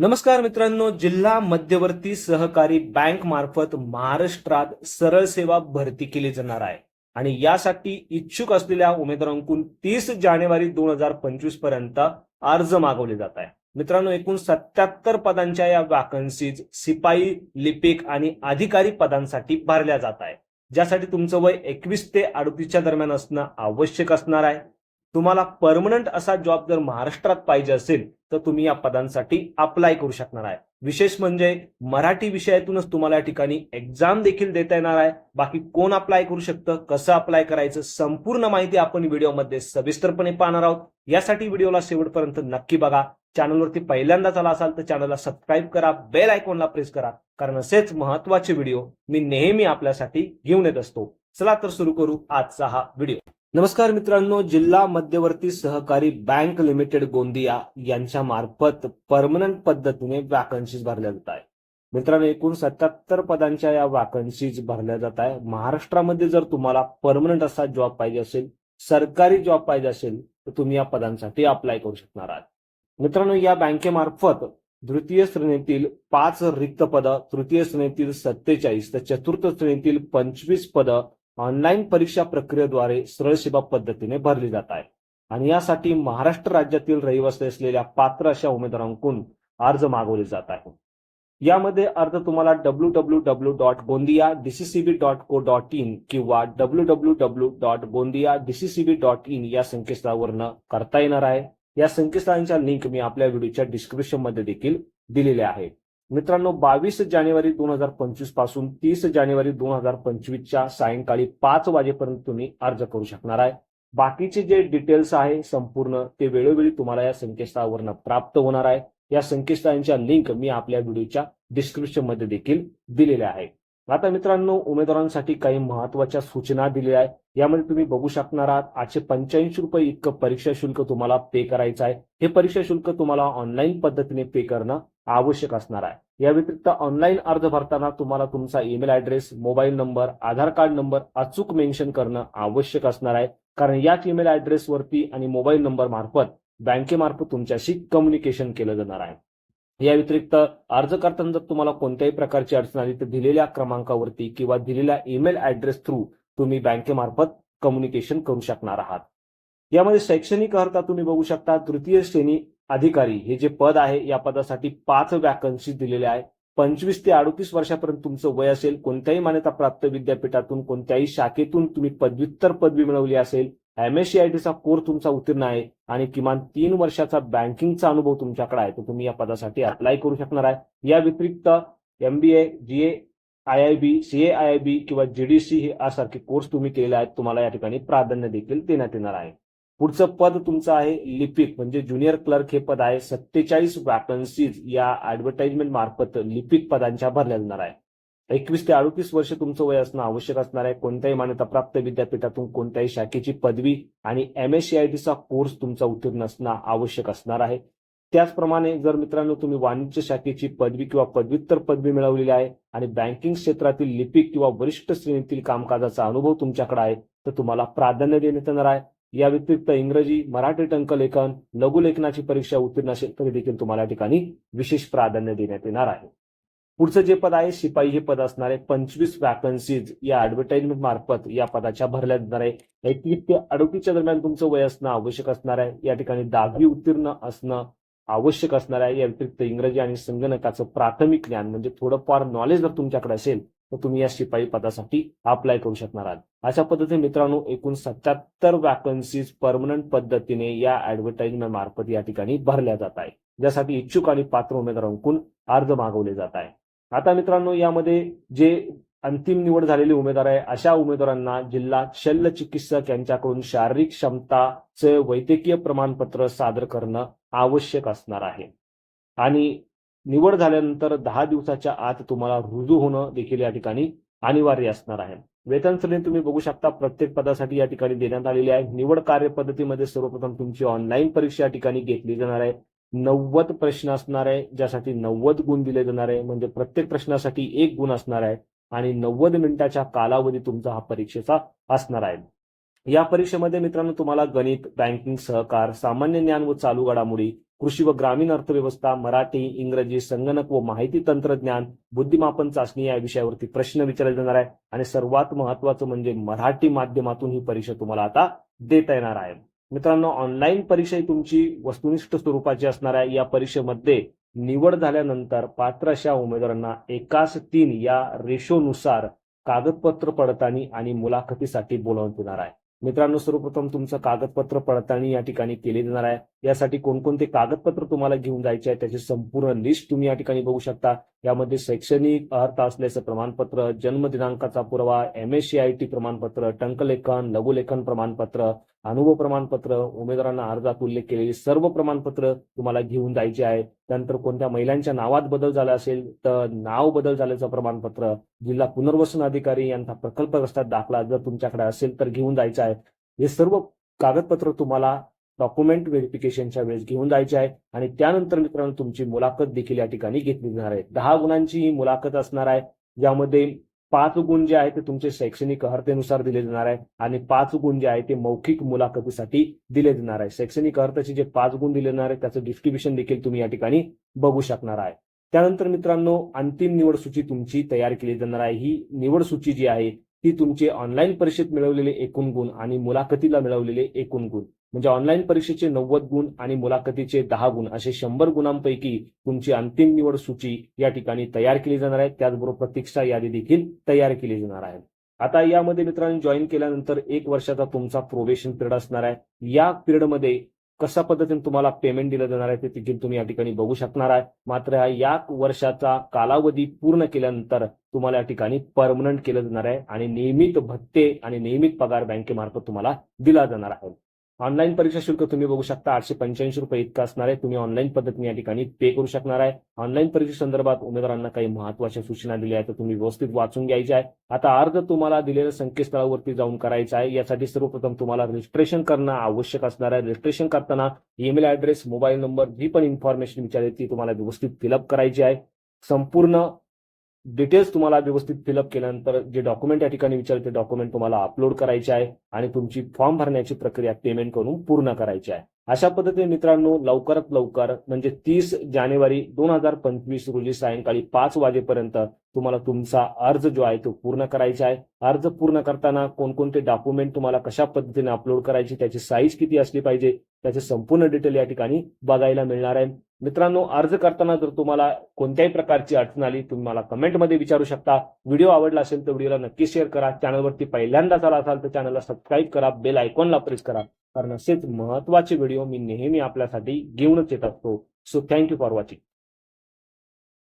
नमस्कार मित्रांनो जिल्हा मध्यवर्ती सहकारी बँक मार्फत महाराष्ट्रात सरळ सेवा भरती केली जाणार आहे. आणि यासाठी इच्छुक असलेल्या उमेदवारांकडून तीस जानेवारी दोन हजार पंचवीसपर्यंत अर्ज मागवले जात आहे. मित्रांनो एकूण सत्याहत्तर पदांच्या या वॅकन्सीज शिपाई लिपिक आणि अधिकारी पदांसाठी भरल्या जात आहे. ज्यासाठी तुमचं वय एकवीस ते अडतीसच्या दरम्यान असणं आवश्यक असणार आहे. तुम्हाला परमनंट असा जॉब जर महाराष्ट्रात पाहिजे असेल तर तुम्ही या पदांसाठी अप्लाय करू शकणार आहे. विशेष म्हणजे मराठी विषयातूनच तुम्हाला या ठिकाणी एक्झाम देखील देता येणार आहे. बाकी कोण अप्लाय करू शकतं कसं अप्लाय करायचं संपूर्ण माहिती आपण व्हिडिओमध्ये सविस्तरपणे पाहणार आहोत. यासाठी व्हिडिओला शेवटपर्यंत नक्की बघा. चॅनलवरती पहिल्यांदाच आला असाल तर चॅनलला सबस्क्राईब करा. बेल आयकॉनला प्रेस करा. कारण असेच महत्त्वाचे व्हिडिओ मी नेहमी आपल्यासाठी घेऊन येत असतो. चला तर सुरू करू आजचा हा व्हिडिओ. नमस्कार मित्रांनो जिल्हा मध्यवर्ती सहकारी बँक लिमिटेड गोंदिया यांच्या मार्फत परमनंट पद्धतीने वॅकन्सीज भरल्या जात आहे मित्रांनो एकूण सत्याहत्तर पदांच्या या वॅकन्सीज भरल्या जात आहे महाराष्ट्रामध्ये जर तुम्हाला परमनंट असा जॉब पाहिजे असेल सरकारी जॉब पाहिजे असेल तर तुम्ही या पदांसाठी अप्लाय करू शकणार आहात. मित्रांनो या बँकेमार्फत द्वितीय श्रेणीतील पाच रिक्त पदं तृतीय श्रेणीतील सत्तेचाळीस तर चतुर्थ श्रेणीतील पंचवीस पदं ऑनलाईन परीक्षा प्रक्रियेद्वारे सरळ सेवा पद्धतीने भरली जात आहे. आणि यासाठी महाराष्ट्र राज्यातील रहिवासी असलेल्या पात्र अशा उमेदवारांकडून अर्ज मागवले जात आहे यामध्ये अर्ज तुम्हाला W W W dot Gondia DCCB dot co dot in किंवा W W W dot Gondia DCCB dot in या संकेतस्थळावरनं करता येणार आहे. या संकेतस्थळांच्या लिंक मी आपल्या व्हिडिओच्या डिस्क्रिप्शनमध्ये देखील दिलेल्या आहेत. मित्रांनो बावीस जानेवारी दोन हजार पंचवीसपासून तीस जानेवारी दोन हजार पंचवीसच्या सायंकाळी पाच वाजेपर्यंत तुम्ही अर्ज करू शकणार आहे. बाकीचे जे डिटेल्स आहे संपूर्ण ते वेळोवेळी तुम्हाला या संकेतस्थळावरनं प्राप्त होणार आहे. या संकेतस्थळांच्या लिंक मी आपल्या व्हिडिओच्या डिस्क्रिप्शनमध्ये देखील दिलेल्या आहे आता मित्रांनो उमेदवारांसाठी काही महत्त्वाच्या सूचना दिल्या आहेत. यामध्ये तुम्ही बघू शकणार आहात आठशे पंच्याऐंशी रुपये इतकं परीक्षा शुल्क तुम्हाला पे करायचं आहे. हे परीक्षा शुल्क तुम्हाला ऑनलाईन पद्धतीने पे करणं आवश्यक असणार आहे. या व्यतिरिक्त ऑनलाईन अर्ज भरताना तुम्हाला तुमचा email address mobile number Aadhaar card number अचूक मेन्शन करणं आवश्यक असणार आहे. कारण याच ईमेल ऍड्रेसवरती आणि मोबाईल नंबर मार्फत बँकेमार्फत तुमच्याशी कम्युनिकेशन केलं जाणार आहे. या व्यतिरिक्त अर्ज करताना जर तुम्हाला कोणत्याही प्रकारची अडचण आली तर दिलेल्या क्रमांकावरती किंवा दिलेल्या ईमेल ऍड्रेस थ्रू तुम्ही बँकेमार्फत कम्युनिकेशन करू शकणार आहात. यामध्ये शैक्षणिक अर्हता तुम्ही बघू शकता तृतीय श्रेणी अधिकारी हे जे पद आहे या पदासाठी पाच वॅकन्सी दिलेल्या आहे. पंचवीस ते अडतीस वर्षापर्यंत तुमचं वय असेल कोणत्याही मान्यताप्राप्त विद्यापीठातून कोणत्याही शाखेतून तुम्ही पदव्युत्तर पदवी मिळवली असेल एमएससीआयटीचा कोर्स तुमचा उत्तीर्ण आहे आणि किमान तीन वर्षाचा बँकिंगचा अनुभव तुमच्याकडे आहे तर तुम्ही या पदासाठी अप्लाय करू शकणार आहे. या व्यतिरिक्त MBA G A I I B C A I I B किंवा जीडीसी हे यासारखे कोर्स तुम्ही केलेले आहेत तुम्हाला या ठिकाणी प्राधान्य देखील देण्यात येणार आहे. पुढचं पद तुमचं आहे लिपिक म्हणजे ज्युनियर क्लर्क हे पद आहे. सत्तेचाळीस वॅकन्सीज या ऍडव्हर्टाइजमेंट मार्फत लिपिक पदांच्या भरल्या जाणार आहे. एकवीस ते अडतीस वर्ष तुमचं वय असणं आवश्यक असणार आहे. कोणत्याही मान्यताप्राप्त विद्यापीठातून कोणत्याही शाखेची पदवी आणि एम एस सी आय टीचा कोर्स तुमचा उत्तीर्ण असणं आवश्यक असणार आहे. त्याचप्रमाणे जर मित्रांनो तुम्ही वाणिज्य शाखेची पदवी किंवा पदव्युत्तर पदवी मिळवलेली आहे आणि बँकिंग क्षेत्रातील लिपिक किंवा वरिष्ठ श्रेणीतील कामकाजाचा अनुभव तुमच्याकडे आहे तर तुम्हाला प्राधान्य देण्यात येणार आहे. या व्यतिरिक्त इंग्रजी मराठी टंकलेखन लघुलेखनाची परीक्षा उत्तीर्ण असेल तरी देखील तुम्हाला या ठिकाणी विशेष प्राधान्य देण्यात येणार आहे. पुढचं जे पद आहे शिपाई हे पद असणार आहे पंचवीस वॅकन्सीज या ऍडव्हर्टाइजमेंट मार्फत या पदाच्या भरल्या जाणार आहे. एकवीस ते अडतीसच्या दरम्यान तुमचं वय असणं आवश्यक असणार आहे. या ठिकाणी दहावी उत्तीर्ण असणं आवश्यक असणार आहे. या व्यतिरिक्त इंग्रजी आणि संगणकाचं प्राथमिक ज्ञान म्हणजे थोडंफार नॉलेज जर तुमच्याकडे असेल तर तुम्ही या शिपाई पदासाठी अप्लाय करू शकणार आहात. अशा पद्धतीने मित्रांनो एकूण सत्याहत्तर वॅकन्सीज परमनंट पद्धतीने या ऍडव्हर्टाइजमेंट मार्फत या ठिकाणी भरल्या जात आहे ज्यासाठी इच्छुक आणि पात्र उमेदवारांकडून अर्ज मागवले जात आहे आता मित्रांनो यामध्ये जे अंतिम निवड झालेले उमेदवार आहे अशा उमेदवारांना जिल्हा शल्य चिकित्सक यांच्याकडून शारीरिक क्षमताचे वैद्यकीय प्रमाणपत्र सादर करणं आवश्यक असणार आहे. आणि निवड झाल्यानंतर दहा दिवसाच्या आत तुम्हाला रुजू होणं देखील या ठिकाणी अनिवार्य असणार आहे. वेतन श्रेणी तुम्ही बघू शकता प्रत्येक पदासाठी या ठिकाणी देण्यात आलेली आहे. निवड कार्यपद्धतीमध्ये सर्वप्रथम तुमची ऑनलाईन परीक्षा या ठिकाणी घेतली जाणार आहे. नव्वद प्रश्न असणार आहे ज्यासाठी नव्वद गुण दिले जाणार आहे म्हणजे प्रत्येक प्रश्नासाठी एक गुण असणार आहे आणि नव्वद मिनिटाच्या कालावधी तुमचा हा परीक्षेचा असणार आहे. या परीक्षेमध्ये मित्रांनो तुम्हाला गणित बँकिंग सहकार सामान्य ज्ञान व चालू घडामोडी कृषी व ग्रामीण अर्थव्यवस्था मराठी इंग्रजी संगणक व माहिती तंत्रज्ञान बुद्धिमापन चाचणी या विषयावरती प्रश्न विचारले जाणार आहे. आणि सर्वात महत्वाचं म्हणजे मराठी माध्यमातून ही परीक्षा तुम्हाला आता देता येणार आहे. मित्रांनो ऑनलाईन परीक्षा ही तुमची वस्तुनिष्ठ स्वरूपाची असणार आहे या परीक्षेमध्ये निवड झाल्यानंतर पात्र अशा उमेदवारांना एकाच तीन या रेशोनुसार कागदपत्र पडताळणी आणि मुलाखतीसाठी बोलावून येणार आहे. मित्रांनो सर्वप्रथम तुमचं कागदपत्र पडताळणी या ठिकाणी केली जाणार आहे. यासाठी कोणकोणते कागदपत्र तुम्हाला घेऊन जायचे आहे त्याची संपूर्ण लिस्ट तुम्ही या ठिकाणी बघू शकता. यामध्ये शैक्षणिक अर्थ असल्याचं प्रमाणपत्र जन्मदिनांकाचा पुरावा M S C I T प्रमाणपत्र टंकलेखन लघुलेखन प्रमाणपत्र अनुभव प्रमाणपत्र उमेदवारांना अर्जात उल्लेख केलेली सर्व प्रमाणपत्र तुम्हाला घेऊन जायचे आहे. त्यानंतर कोणत्या महिलांच्या नावात बदल झाला असेल तर नाव बदल झाल्याचं प्रमाणपत्र जिल्हा पुनर्वसन अधिकारी यांचा प्रकल्पग्रस्तात दाखला जर तुमच्याकडे असेल तर घेऊन जायचं आहे. हे सर्व कागदपत्र तुम्हाला डॉक्युमेंट व्हेरिफिकेशनच्या वेळेस घेऊन जायचे आहे. आणि त्यानंतर मित्रांनो तुमची मुलाखत देखील या ठिकाणी घेतली जाणार आहे. दहा गुणांची ही मुलाखत असणार आहे ज्यामध्ये पाच गुण जे आहे ते तुमचे शैक्षणिक अर्हतेनुसार दिले जाणार आहे आणि पाच गुण जे आहे ते मौखिक मुलाखतीसाठी दिले जाणार आहे. शैक्षणिक अर्हतेचे जे पाच गुण दिले जाणार आहे त्याचं डिस्ट्रीब्युशन देखील तुम्ही या ठिकाणी बघू शकणार आहे. त्यानंतर मित्रांनो अंतिम निवड सूची तुमची तयार केली जाणार आहे. ही निवड सूची जी आहे ती तुमचे ऑनलाईन परीक्षेत मिळवलेले एकूण गुण आणि मुलाखतीला मिळवलेले एकूण गुण. म्हणजे ऑनलाईन परीक्षेचे नव्वद गुण आणि मुलाखतीचे दहा गुण असे शंभर गुणांपैकी तुमची अंतिम निवड सूची या ठिकाणी तयार केली जाणार आहे. त्याचबरोबर प्रतीक्षा यादी देखील तयार केली जाणार आहे. आता यामध्ये मित्रांनो जॉईन केल्यानंतर एक वर्षाचा तुमचा प्रोबेशन पिरियड असणार आहे. या पिरियडमध्ये कशा पद्धतीने तुम्हाला पेमेंट दिलं जाणार आहे ते देखील तुम्ही या ठिकाणी बघू शकणार आहे. मात्र या वर्षाचा कालावधी पूर्ण केल्यानंतर तुम्हाला या ठिकाणी परमनंट केलं जाणार आहे आणि नियमित भत्ते आणि नियमित पगार बँकेमार्फत तुम्हाला दिला जाणार आहे. ऑनलाईन परीक्षा शुल्क तुम्ही बघू शकता. आठशे पंच्याऐंशी रुपये इतकं असणार आहे. तुम्ही ऑनलाईन पद्धतीने या ठिकाणी पे करू शकणार आहे. ऑनलाईन परीक्षेसंदर्भात उमेदवारांना काही महत्त्वाच्या सूचना दिल्या आहेत तर तुम्ही व्यवस्थित वाचून घ्यायचे आहे. आता अर्ज तुम्हाला दिलेल्या संकेतस्थळावरती जाऊन करायचा आहे. यासाठी सर्वप्रथम तुम्हाला रजिस्ट्रेशन करणं आवश्यक असणार आहे. रजिस्ट्रेशन करताना ईमेल ऍड्रेस मोबाईल नंबर जी पण इन्फॉर्मेशन विचारेल ती तुम्हाला व्यवस्थित फिलअप करायची आहे. संपूर्ण डिटेल्स तुम्हाला व्यवस्थित फिलअप केल्यानंतर जे डॉक्युमेंट या ठिकाणी विचारले ते डॉक्युमेंट तुम्हाला अपलोड करायचे आहे आणि तुमची फॉर्म भरण्याची प्रक्रिया पेमेंट करून पूर्ण करायची आहे. अशा पद्धतीने मित्रांनो लवकरात लवकर म्हणजे तीस जानेवारी दोन हजार पंचवीस रोजी सायंकाळी पाच वाजेपर्यंत तुम्हाला तुमचा अर्ज जो आहे तो पूर्ण करायचा आहे. अर्ज पूर्ण करताना कोणकोणते डॉक्युमेंट तुम्हाला कशा पद्धतीने अपलोड करायचे त्याची साईज किती असली पाहिजे त्याचे संपूर्ण डिटेल या ठिकाणी बघायला मिळणार आहे. मित्रांनो अर्ज करताना जर तुम्हाला कोणत्याही प्रकारची अडचण आली तुम्ही मला कमेंटमध्ये विचारू शकता. व्हिडिओ आवडला असेल तर व्हिडिओला नक्की शेअर करा. चॅनलवरती पहिल्यांदाच आला असाल तर चॅनलला सबस्क्राईब करा. बेल आयकॉनला प्रेस करा. कारण असेच महत्त्वाचे व्हिडिओ मी नेहमी आपल्यासाठी घेऊनच येत असतो. So thank you for watching